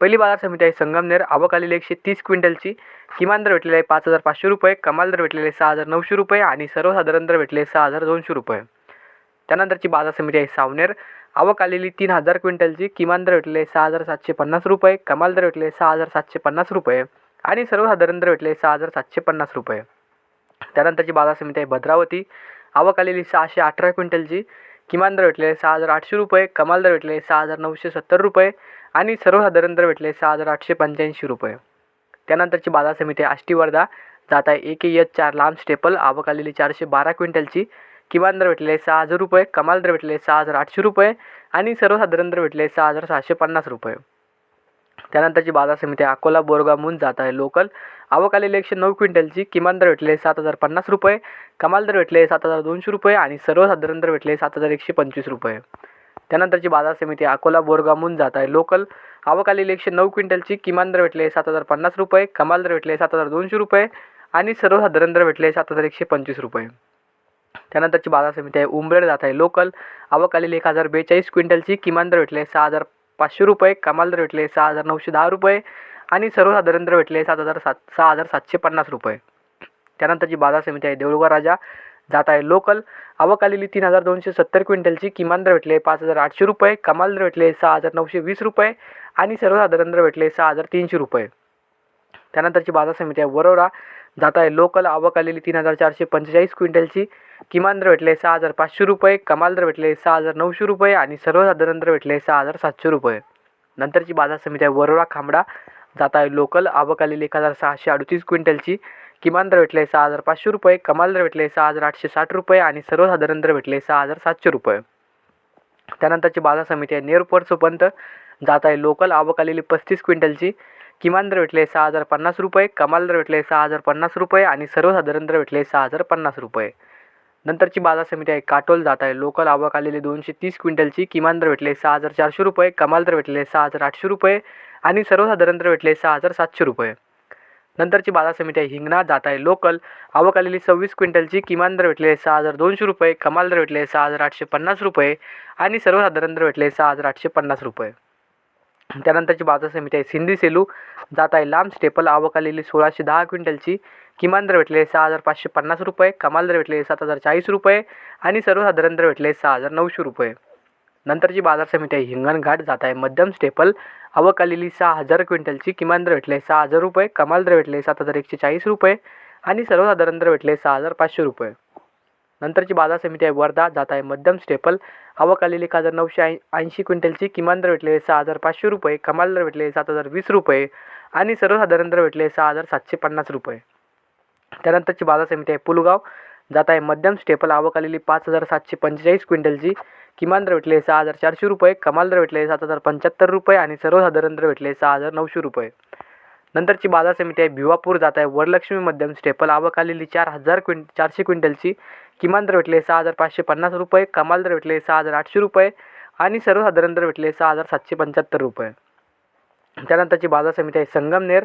पहिली बाजार समिती आहे संगमनेर. आवक आलेली एकशे तीस क्विंटलची. किमान दर भेटलेला आहे पाच हजार पाचशे रुपये. कमाल दर भेटलेले सहा हजार नऊशे रुपये आणि सर्वसाधारण दर भेटले सहा हजार दोनशे रुपये. त्यानंतरची बाजार समिती आहे सावनेर. आवक आलेली तीन हजार क्विंटलची. किमान दर भेटले सहा हजार सातशे पन्नास रुपये. कमाल दर भेटले सहा हजार सातशे पन्नास रुपये आणि सर्वसाधारण दर भेटले सहा हजार सातशे पन्नास रुपये. त्यानंतरची बाजार समिती आहे भद्रावती. आवक आलेली सहाशे अठरा क्विंटलची. किमान दर भेटले सहा हजार आठशे रुपये. कमाल दर भेटले सहा हजार नऊशे सत्तर रुपये. आणि सर्वसाधारण दर भेटले सहा हजार आठशे पंच्याऐंशी रुपये. त्यानंतरची बाजार समिती आष्टी वर्धा जात आहे एक एच चार लांब स्टेपल आवक आलेली चारशे बारा क्विंटलची. किमान दर भेटले सहा हजार रुपये कमाल दर भेटले सहा हजार आठशे रुपये आणि सर्वसाधारण दर भेटले सहा हजार सहाशे पन्नास रुपये. त्यानंतरची बाजार समिती अकोला बोरगाव मून जात आहे लोकल आवक आलेली एकशे नऊ क्विंटलची. किमान दर भेटले सात हजार पन्नास रुपये कमाल दर भेटले सात हजार दोनशे रुपये आणि सर्वसाधारण दर भेटले सात हजार एकशे पंचवीस रुपये. त्यानंतरची बाजार समिती आहे अकोला बोरगाव जात आहे. लोकल आवक आलेली एकशे नऊ क्विंटलची किमान दर भेटले सात हजार पन्नास रुपये कमाल दर भेटले सात हजार दोनशे रुपये आणि सर्वसाधारण दर भेटले सात हजार एकशे पंचवीस रुपये. त्यानंतरची बाजार समिती आहे उंबरेड जात आहे. लोकल आवक आलेली एक हजार बेचाळीस क्विंटलची किमान दर भेटले सहा हजार पाचशे रुपये कमाल दर भेटले सहा हजार नऊशे दहा रुपये आणि सर्वसाधारण दर भेटले सात हजार सात सहा हजार सातशे पन्नास रुपये. त्यानंतरची बाजार समिती आहे देऊळगाव राजा जात आहे. लोकल आवक आलेली तीन हजार दोनशे सत्तर क्विंटलची किमान दर भेटले पाच हजार आठशे रुपये कमाल दर भेटले सहा हजार नऊशे वीस रुपये आणि सर्वसाधारण दर भेटले सहा हजार तीनशे रुपये. त्यानंतरची बाजार समिती आहे वरोरा. जात आहे लोकल आवक आलेली तीन हजार चारशे पंचेचाळीस क्विंटलची किमान दर भेटले सहा हजार पाचशे रुपये कमाल दर भेटले सहा हजार नऊशे रुपये आणि सर्वसाधारण दर भेटले सहा हजार सातशे रुपये. नंतरची बाजार समिती आहे वरोरा खांबडा. जात आहे लोकल आवक आलेली एक हजार सहाशे अडतीस क्विंटलची किमान दर भेटले सहा हजार पाचशे रुपये कमाल दर भेटले सहा हजार आठशे साठ रुपये आणि सर्वसाधारण दर भेटले सहा हजार सातशे रुपये. त्यानंतरची बाजार समिती आहे. नेरपर सोपंत जात आहे. लोकल आवक आलेली पस्तीस क्विंटलची. किमान दर भेटले सहा हजार पन्नास रुपये कमाल दर भेटले सहा हजार पन्नास रुपये आणि सर्वसाधारण दर भेटले सहा हजार पन्नास रुपये. नंतरची बाजार समिती आहे. काटोल जात आहे. लोकल आवक आलेली दोनशे तीस क्विंटलची. किमान दर भेटले सहा हजार चारशे रुपये कमाल दर भेटले सहा हजार आठशे रुपये आणि सर्वसाधारण दर भेटले सहा हजार सातशे रुपये. नंतरची बाजार समिती आहे. हिंगणा जात आहे. लोकल आवक आलेली सव्वीस क्विंटलची किमान दर भेटले सहा हजार दोनशे रुपये कमाल दर भेटले सहा हजार आठशे पन्नास रुपये आणि सर्वसाधारण दर भेटले सहा हजार आठशे पन्नास रुपये. त्यानंतरची बाजार समिती आहे. सिंधी सेलू जात आहे. लांब स्टेपल आवक आलेली सोळाशे दहा क्विंटलची किमान दर भेटले सहा हजार पाचशे पन्नास रुपये कमाल दर भेटले सात हजार चाळीस रुपये आणि सर्वसाधारण दर भेटले सहा हजार नऊशे रुपये. नंतरची बाजार समिती आहे. हिंगणघाट जात आहे. मध्यम स्टेपल आवक आलेली सहा हजार क्विंटलची किमान दर भेटले सहा हजार रुपये. कमाल दर भेटले सात हजार एकशे चाळीस रुपये आणि सर्वसाधारण दर भेटले सहा हजार पाचशे रुपये. नंतरची बाजार समिती आहे. वर्धा जात आहे. मध्यम स्टेपल आवक आलेली एक हजार नऊशे ऐं ऐंशी क्विंटलची किमान दर भेटले सहा हजार पाचशे रुपये. कमाल दर भेटले सात हजार वीस रुपये आणि सर्वसाधारण दर भेटले सहा हजार सातशे पन्नास रुपये. त्यानंतरची बाजार समिती आहे. पुलगाव जात आहे मध्यम स्टेपल आवक आलेली पाच हजार सातशे पंचेचाळीस क्विंटलची किमान दर भेटले सहा हजार चारशे रुपये. कमाल दर भेटले सात हजार पंच्याहत्तर रुपये आणि सर्वसाधारण दर भेटले सहा हजार नऊशे रुपये. नंतरची बाजार समिती आहे भिवापूर. जात आहे वरलक्ष्मी मध्यम स्टेपल आवक आलेली चार हजार क्विंट चारशे क्विंटलची. किमान दर भेटले सहा हजार पाचशे पन्नास रुपये. कमाल दर भेटले सहा हजार आठशे रुपये आणि सर्वसाधारण दर भेटले सहा हजार सातशे पंच्याहत्तर रुपये. त्यानंतरची बाजार समिती आहे. संगमनेर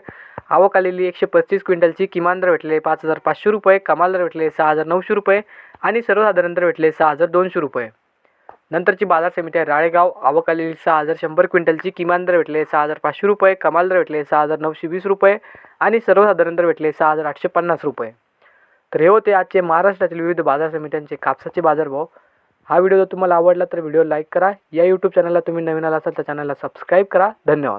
आवक आलेली एकशे पस्तीस क्विंटलची किमान दर भेटले पाच हजार पाचशे रुपये कमाल दर भेटले सहा हजार नऊशे रुपये आणि सर्वसाधारण दर भेटले सहा हजार दोनशे रुपये. नंतरची बाजार समिती आहे राळेगाव आवक आलेली सहा हजार शंभर क्विंटलची किमान दर भेटले सहा हजार पाचशे रुपये कमाल दर भेटले सहा हजार नऊशे वीस रुपये आणि सर्वसाधारण दर भेटले सहा हजार आठशे पन्नास रुपये. तर हे होते आजचे महाराष्ट्रातील विविध बाजार समित्यांचे कापसाचे बाजारभाव. हा व्हिडिओ जर तुम्हाला आवडला तर व्हिडिओ लाईक करा. या यूट्यूब चॅनलला तुम्ही नवीन आला असाल तर चॅनलला सबस्क्राईब करा. धन्यवाद.